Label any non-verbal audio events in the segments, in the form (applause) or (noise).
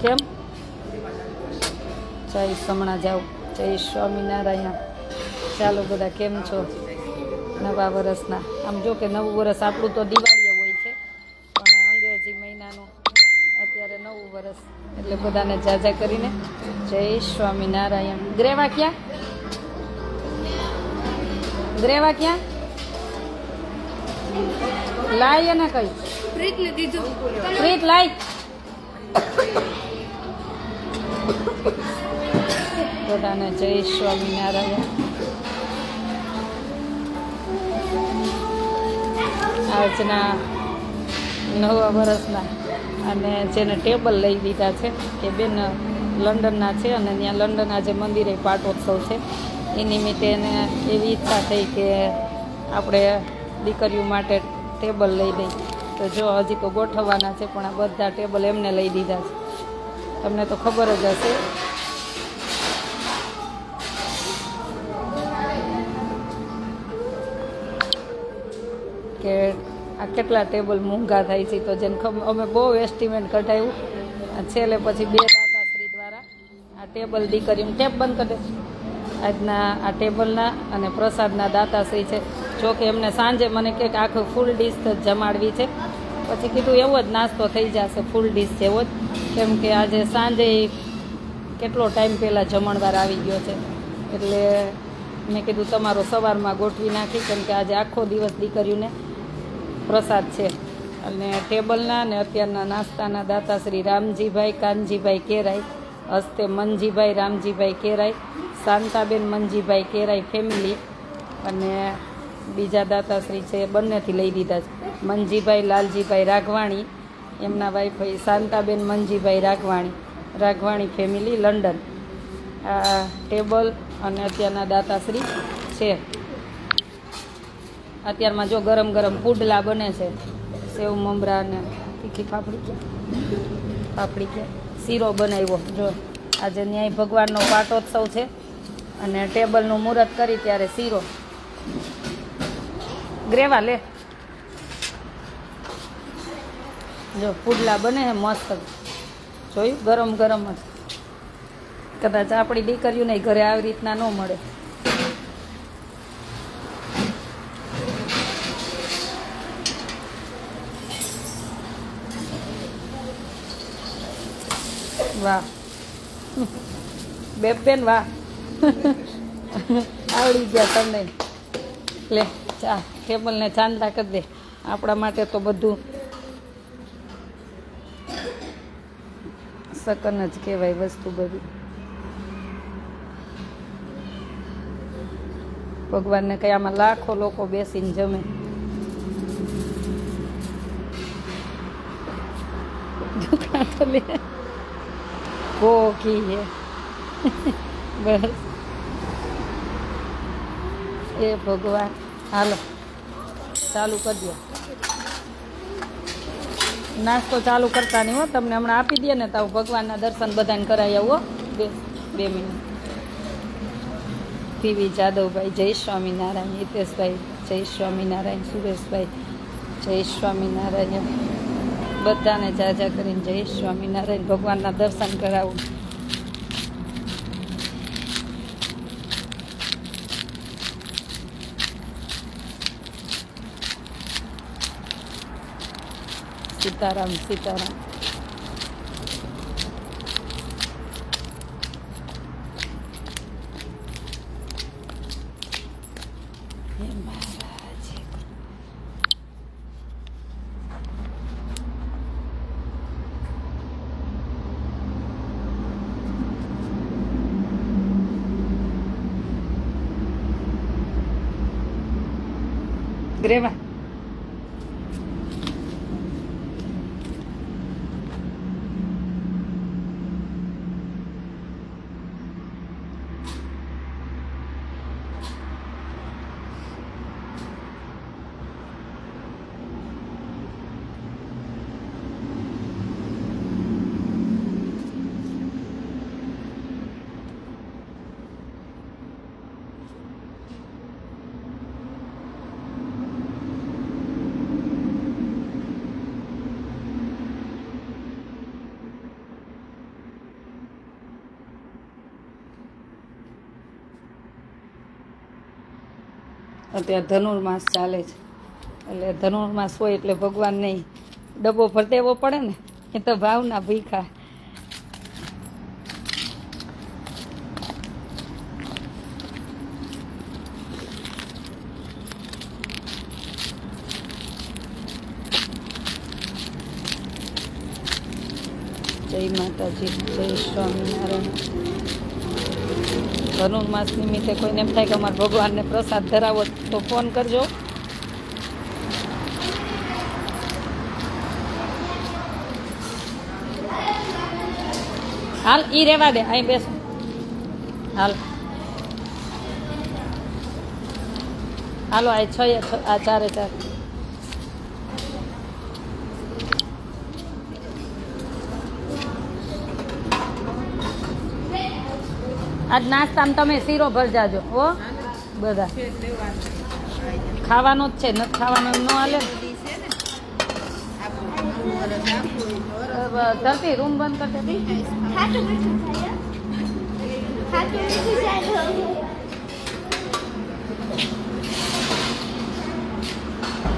કેમ? જય હમણાં જાઓ. જય સ્વામિનારાયણ. ચાલો બધા કેમ છો? નવા વરસના. આમ જો કે નવું વરસ આપણું તો દિવાળીએ હોય છે. પણ અંગ્રેજી મહિનાનું અત્યારે નવું વરસ. એટલે બધાને જાજા કરીને જય સ્વામિનારાયણ. ગ્રેવા ક્યાં? ગ્રેવા ક્યાં? લાય ને કઈ. પ્રીતને દીધું. પ્રીત, લાઈ. બધાને જય સ્વામિનારાયણ આજના નવા વર્ષના અને જેને ટેબલ લઈ દીધા છે એ બેન લંડનના છે અને ત્યાં લંડન આજે મંદિરે પાટોત્સવ છે, એ નિમિત્તે એને એવી ઈચ્છા થઈ કે આપણે દીકરીઓ માટે ટેબલ લઈ દઈ તો જો હજી તો ગોઠવવાના છે, પણ આ બધા ટેબલ એમને લઈ દીધા છે. તમને તો ખબર જ હશે. કે આ કેટલા ટેબલ મોંઘા થાય છે તો જેને ખબર, અમે બહુ એસ્ટિમેટ કઢાવ્યું છેલ્લે પછી બે દાતાશ્રી દ્વારા આ ટેબલ દીકરીનું ટેપ બંધ કરી દે. આજના આ ટેબલના અને પ્રસાદના દાતાશ્રી છે. જો કે એમને સાંજે મને કે આખું ફૂલ ડીશ જ જમાડવી છે. પછી કીધું એવો જ નાસ્તો થઈ જશે ફૂલ ડીશ જેવો જ. કેમ કે આજે સાંજે કેટલો ટાઈમ પહેલાં જમણવાર આવી ગયો છે. એટલે મેં કીધું તમારો સવારમાં ગોઠવી નાખી, કેમ કે આજે આખો દિવસ દીકરીઓને પ્રસાદ છે. અને ટેબલના અને અત્યારના નાસ્તાના દાતા શ્રી રામજીભાઈ, કાનજીભાઈ કેરાઈ, હસ્તે મનજીભાઈ, રામજીભાઈ કેરાઈ, શાંતાબેન મનજીભાઈ કેરાઈ ફેમિલી અને બીજા દાતાશ્રી છે, એ બંનેથી લઈ દીધા છે. મનજીભાઈ લાલજીભાઈ રાઘવાણી, એમના wife Shantaben Manjibhai Raghvani Raghvani family London. આ ટેબલ અને અત્યારના દાતાશ્રી છે. અત્યારમાં જો ગરમ ગરમ પુડલા બને છે, સેવ મમરા અને તીખી ફાફડી ક્યાં ફાફડી ક્યાં શીરો બનાવ્યો. જો આજે ન્યાય ભગવાનનો પાટોત્સવ છે, અને ટેબલનું મુહૂર્ત કરી ત્યારે શીરો. ગ્રેવા લે. જો, પુડલા બને છે મસ્ત. જોયું? ગરમ ગરમ જ. કદાચ આપણી દીકરીઓને ઘરે આવી રીતના ન મળે. વાહ. બેન, વાહ. આવડી ગયા તમને. લે, ચા. ટેબલને ચાંદલા કરી દે. આપણા માટે તો બધું સકન જ કહેવાય વસ્તુ બધી. ભગવાનને કઈ આમાં લાખો લોકો બેસીને જમે. કોકી હે. બસ. એ ભગવાન. હાલો. ચાલુ કરજો. નાસ્તો ચાલુ કરતા નહીં હો, તમને હમણાં આપી દે ને તો ભગવાનના દર્શન બધાને કરાવી આવો બે બે મિનિટ. પીવી જાદવભાઈ, જય સ્વામિનારાયણ, હિતેશભાઈ, જય સ્વામિનારાયણ, સુરેશભાઈ, જય સ્વામિનારાયણ. બધાને જાજા કરીને જય સ્વામિનારાયણ. ભગવાનના દર્શન કરાવું. सीताराम सीताराम Грева. અત્યારે ધનુર્માસ ચાલે છે. એટલે ધનુર્માસ હોય એટલે ભગવાન નહીં ડબ્બો ભરતેવો પડે ને, એ તો ભાવના ભીખા. જય માતાજી, જય સ્વામિનારાયણ. ધનુર્માસ નિમિત્તે કોઈને એમ થાય કે અમારે ભગવાનને પ્રસાદ ધરાવો તો ફોન કરજો. હાલ, ઈ રેવા દે, અહીં બેસો. હાલ. હાલો, આ છ, આ ચારે ચાર. આજ નાસ્તામાં તમે શીરો ભરજાજો હો? બધા. ખાવાનો જ છે, નથી ખાવાનો ન હાલે. ધરતી, રૂમ બંધ કરી દેતી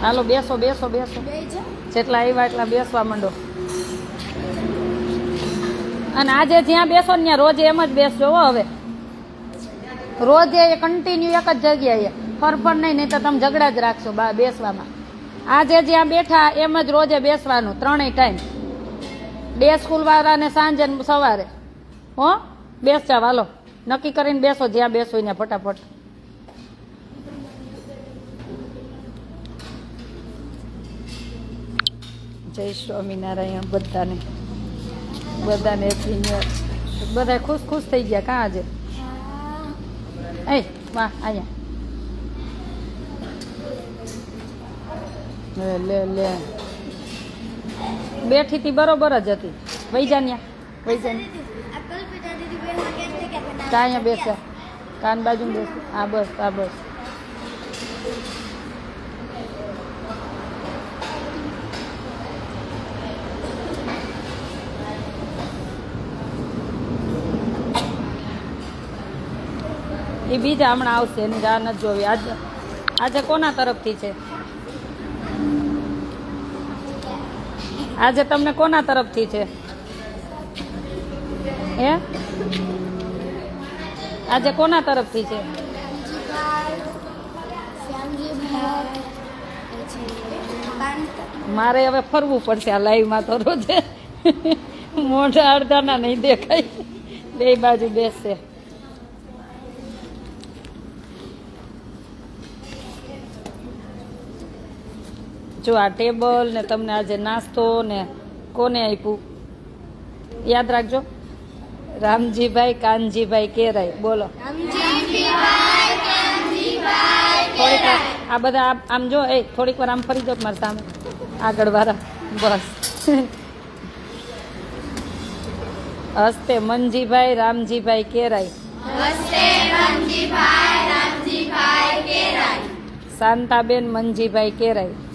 હાલો, બેસો બેસો બેસો. જેટલા આવ્યા એટલા બેસવા માંડો. અને આજે જ્યાં બેસો ને ત્યાં રોજ એમ જ બેસજો હવે. રોજે કન્ટિન્યુ એક જ જગ્યાએ. ફરફર નહીં નહીં તો તમે ઝઘડા જ રાખશો બા બેસવામાં. આજે જ્યાં બેઠા એમ જ રોજે બેસવાનું, ત્રણેય ટાઈમ ડે સ્કૂલવાળાને સાંજે સવારે. હો? બેસજા વાલો નક્કી કરીને બેસો, જ્યાં બેસો ત્યાં ફટાફટ. જય સ્વામિનારાયણ બધાને. બધાને બધા ખુશ ખુશ થઈ ગયા કાં આજે? એ વાહ અહીંયા લે લે લે બેઠી હતી બરોબર જ હતી. વૈજાન્યા વૈજાન્યા અહીંયા બેસે કાન બાજુ બેસ આ બસ આ બસ. એ બીજા હમણાં આવશે, એની રાહ નથી જોવી. આજે આજે કોના તરફથી છે? આજે તમને કોના તરફથી છે? હે? આજે કોના તરફથી છે? મારે હવે ફરવું પડશે આ લાઈવમાં તો રોજે. મોઢા અડધાના નહીં દેખાય. બે બાજુ બેસશે જો આ ટેબલ ને તમને આજે નાસ્તો ને કોને આપ્યું? યાદ રાખજો. રામજીભાઈ કાનજીભાઈ કેરાય બોલો. થોડીક વાર આ બધા આમ- જો એ થોડીક વાર આમ ફરી જો મારી સામે. આગળ વાળા. બસ. હસ્તે Manjibhai Ramjibhai Kerai Shantaben Manjibhai Kerai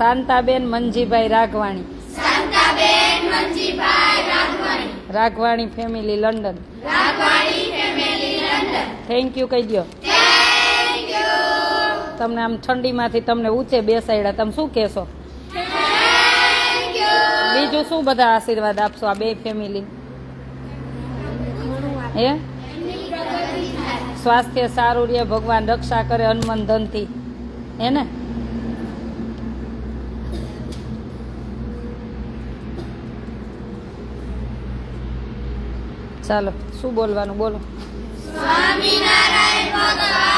Shantaben Manjibhai Raghvani. Raghvani. Family London. Thank you કહી દો તમને આમ ઠંડીમાંથી તમને ઊંચે બેસાડ્યા. તમે શું કહેશો? બીજું શું બધા આશીર્વાદ આપશો આ બે ફેમિલી? હે? સ્વાસ્થ્ય સારું રહે ભગવાન રક્ષા કરે હનુમાન ધનથી. હે ને? ચાલો શું બોલવાનું બોલો? લક્ષ્મીનારાયણ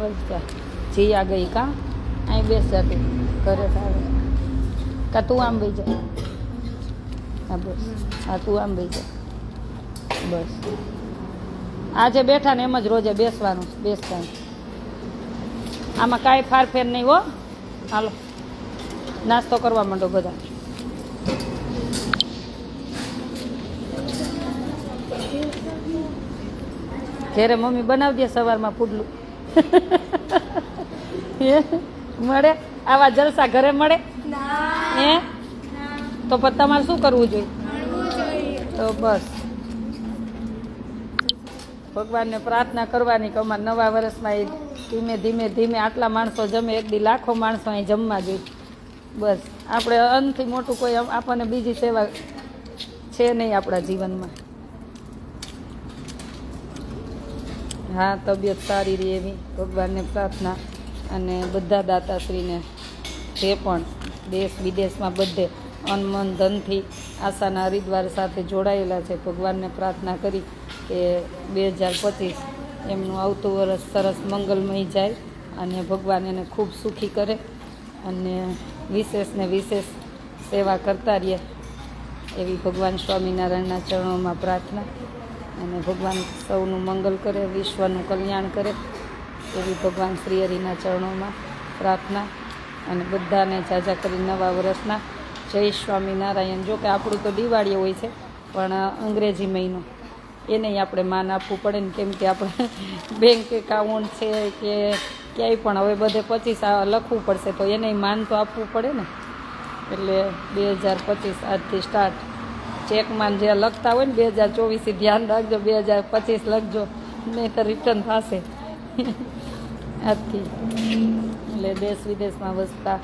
વળતા જીયા ગઈ કા? અહીં બેસ તું ઘરે આવે કા તું આમ બઈ જા. હા, બસ. હા, તું આમ બઈ જા. બસ. આજે બેઠા ને એમ જ રોજે બેસવાનું બેસતા આમાં કાંઈ ફારફેર નહીં હો. હાલો. નાસ્તો કરવા માંડો બધા. ઘેરે મમ્મી બનાવી દે સવારમાં પુડલું? (laughs) મળે? આવા જલસા ઘરે મળે? હે? તો પછી તમારે શું કરવું જોઈએ? તો બસ. ભગવાનને પ્રાર્થના કરવાની કે અમારા નવા વર્ષમાં એ ધીમે ધીમે ધીમે આટલા માણસો જમે એક દી લાખો માણસો અહીં જમવા જોઈએ. બસ. આપણે અનથી મોટું કોઈ આપણને બીજી સેવા છે નહીં આપણા જીવનમાં. હા, તબિયત સારી રહે એવી. ભગવાનને પ્રાર્થના અને બધા દાતાશ્રીને જે પણ દેશ વિદેશમાં બધે અન મન ધનથી આશાના હરિદ્વાર સાથે જોડાયેલા છે. ભગવાનને પ્રાર્થના કરી કે બે હજાર પચીસ એમનું આવતું વરસ સરસ મંગલમય જાય અને ભગવાન એને ખૂબ સુખી કરે અને વિશેષ ને વિશેષ સેવા કરતા રહે એવી ભગવાન સ્વામિનારાયણના ચરણોમાં પ્રાર્થના. અને ભગવાન સૌનું મંગલ કરે, વિશ્વનું કલ્યાણ કરે એવી ભગવાન શ્રી હરિના ચરણોમાં પ્રાર્થના અને બધાને જાજા કરી નવા વર્ષના. જય સ્વામિનારાયણ જો કે આપણું તો દિવાળી હોય છે, પણ અંગ્રેજી મહિનો. એને આપણે માન આપવું પડે ને કેમ કે આપણે (laughs) બેંક એકાઉન્ટ છે કે ક્યાંય પણ. હવે બધે પચીસ લખવું પડશે, તો એને માન તો આપવું પડે ને. એટલે બે હજાર પચીસ આજથી સ્ટાર્ટ ચેકમાં જે લખતા હોય ને બે હજાર ચોવીસથી ધ્યાન રાખજો બે હજાર પચીસ લખજો નહીં તો રિટર્ન થશે. આજથી એટલે દેશ વિદેશમાં વસતા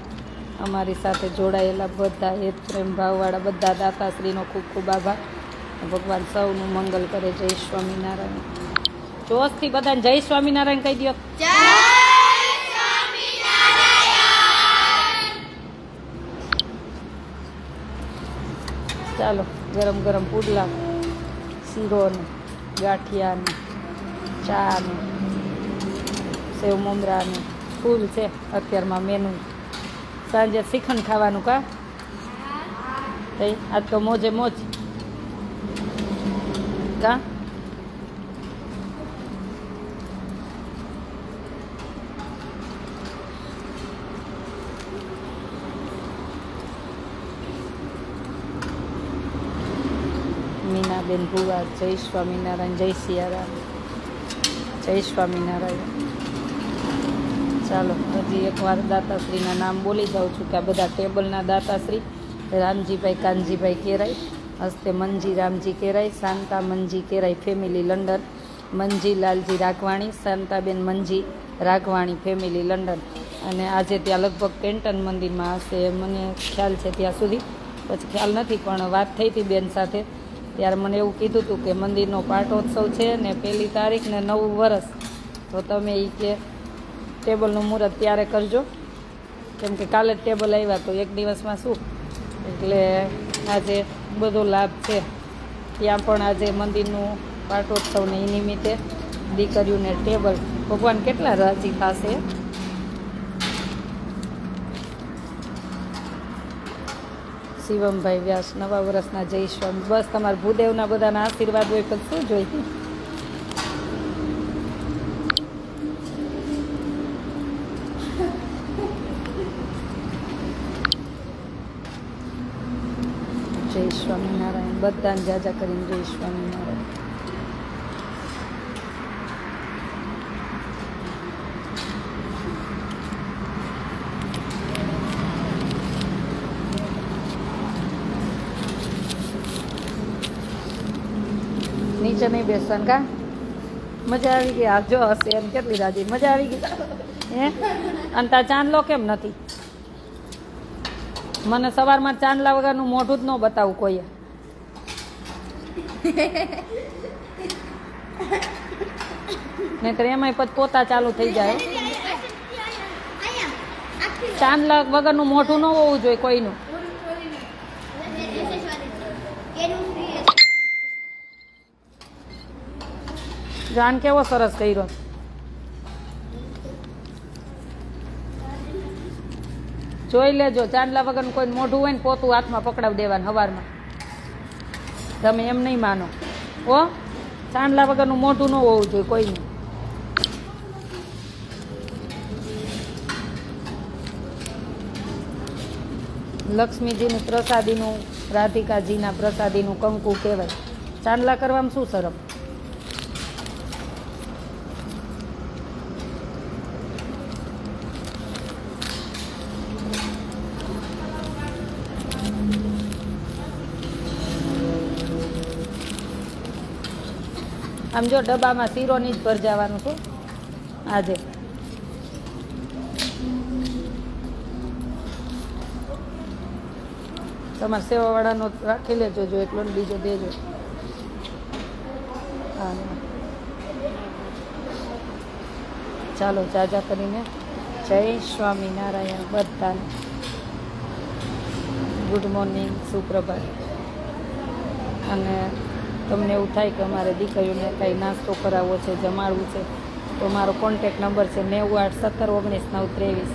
અમારી સાથે જોડાયેલા બધા હેત પ્રેમ ભાવવાળા બધા દાતાશ્રીનો ખૂબ ખૂબ આભાર. ભગવાન સૌનું મંગલ કરે. જય સ્વામિનારાયણ. જોશથી બધાને જય સ્વામિનારાયણ કહી દો ચાલો. ગરમ ગરમ પુડલા શીરો ને ગાંઠિયા ચા ને સેવ મમરા ફૂલ છે અત્યારમાં મેનુ સાંજે શ્રીખંડ ખાવાનું કા? આજ તો મોજે મોજ. કા? મીનાબેન ભુવા, જય સ્વામિનારાયણ, જય સિયારામ. જય સ્વામિનારાયણ. ચાલો, હજી એકવાર દાતાશ્રીના નામ બોલી જાઉં છું કે આ બધા ટેબલના દાતાશ્રી રામજીભાઈ કાનજીભાઈ કેરાઈ, હસ્તે Manji Ramji Kerai Shanta Manji Kerai family London, Manji Lalji Raghvani Shantaben Manji Raghvani family London. અને આજે ત્યાં લગભગ પેન્ટન મંદિરમાં હશે, મને ખ્યાલ છે ત્યાં સુધી. પછી ખ્યાલ નથી, પણ વાત થઈ હતી બેન સાથે. ત્યારે મને એવું કીધું હતું કે મંદિરનો પાટોત્સવ છે ને પહેલી તારીખ ને નવું વરસ. તો તમે એ કે ટેબલનું મુહૂર્ત ત્યારે કરજો. કેમ કે કાલે જ ટેબલ આવ્યા તો એક દિવસમાં શું? એટલે આજે બધો લાભ છે. ત્યાં પણ આજે મંદિરનું પાટોત્સવને એ નિમિત્તે દીકરીઓને ટેબલ. ભગવાન કેટલા રાજી થશે? શિવમભાઈ વ્યાસ, નવા વર્ષના જય સ્વામી બસ તમારા ભૂદેવના બધાના આશીર્વાદ હોય પણ શું જોઈએ? જય સ્વામિનારાયણ. બધાને જાજા કરીને જય સ્વામિનારાયણ. નહીં બેસન કા? મજા આવી ગઈ. આ જો હશે એમ કેટલી રાજી. મજા આવી ગઈ. હે? અને તા ચાંદલો કેમ નથી? મને સવારમાં ચાંદલા વગરનું મોઢું જ ન બતાવું કોઈએ. નહીતર એમાંય પછી પોતા ચાલુ થઈ જાય. ચાંદલા વગરનું મોઢું ન હોવું જોઈએ કોઈનું. જાણ કેવો સરસ કર્યો. જોઈ લેજો, ચાંદલા વગરનું કોઈ મોઢું હોય ને પોતું હાથમાં પકડાવી દેવાનું હવારમાં. તમે એમ નહીં માનો. ઓ ચાંદલા વગરનું મોઢું ન હોવું જોઈએ, કોઈનું. લક્ષ્મીજીનું પ્રસાદીનું, રાધિકાજીના પ્રસાદીનું કંકુ કહેવાય. ચાંદલા કરવામાં શું શરમ? આમ જો ડબ્બામાં શીરોની જ ભર જવાનું છું. આજે. તમારા સેવાવાળાનો રાખી લેજો, જો એટલો બીજો દેજો. હા. ચાલો, જાજા કરીને જય સ્વામિનારાયણ બધાને. ગુડ મોર્નિંગ, સુપ્રભાત. અને તમને એવું થાય કે અમારે દીકરીઓને કાંઈ નાસ્તો કરાવવો છે જમાડવું છે તો મારો કોન્ટેક નંબર છે નેવું આઠ સત્તર ઓગણીસ નવ ત્રેવીસ.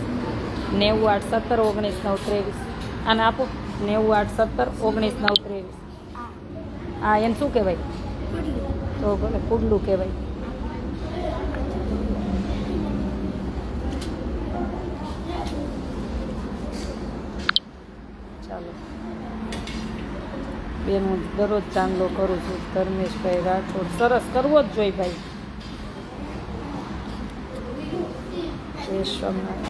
નેવું આઠ સત્તર ઓગણીસ નવ ત્રેવીસ. આને આપો. નેવું આઠ સત્તર ઓગણીસ નવ ત્રેવીસ. હા. એને શું કહેવાય? તો ભલે કુડલું કહેવાય ચાલો બેન દરરોજ ચાંદલો કરું છું. ધર્મેશભાઈ રાઠોડ સરસ કરવો જ જોઈએ ભાઈ. જય